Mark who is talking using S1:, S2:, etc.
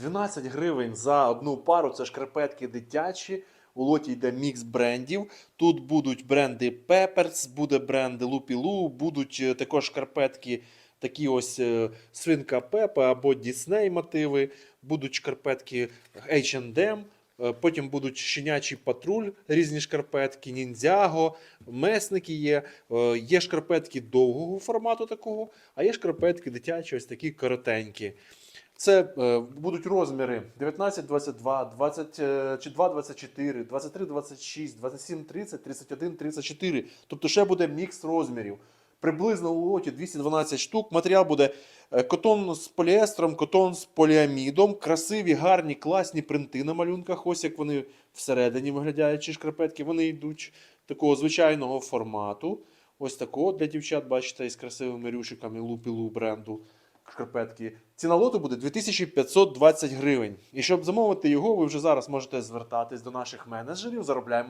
S1: 12 гривень за одну пару це шкарпетки дитячі. У лоті йде мікс брендів. Тут будуть бренди Peppers, буде бренди Lupilou, будуть е, також шкарпетки, такі ось е, свинка Пепа або Disney мотиви, будуть шкарпетки H&M, е, потім будуть щенячий патруль, різні шкарпетки, ніндзяго, месники є. Є шкарпетки довгого формату такого, а є шкарпетки дитячі, ось такі коротенькі. Це е, будуть розміри 19, 22, 22, 24, 23, 26, 27, 30, 31, 34. Тобто ще буде мікс розмірів. Приблизно у лоті 212 штук. Матеріал буде е, котон з поліестром, котон з поліамідом. Красиві, гарні, класні принти на малюнках. Ось як вони всередині виглядають ці шкарпетки. Вони йдуть такого звичайного формату. Ось такого для дівчат, бачите, із красивими рюшиками лупілу бренду шкарпетки. Ціна лоту буде 2520 гривень. І щоб замовити його, ви вже зараз можете звертатись до наших менеджерів. Заробляємо.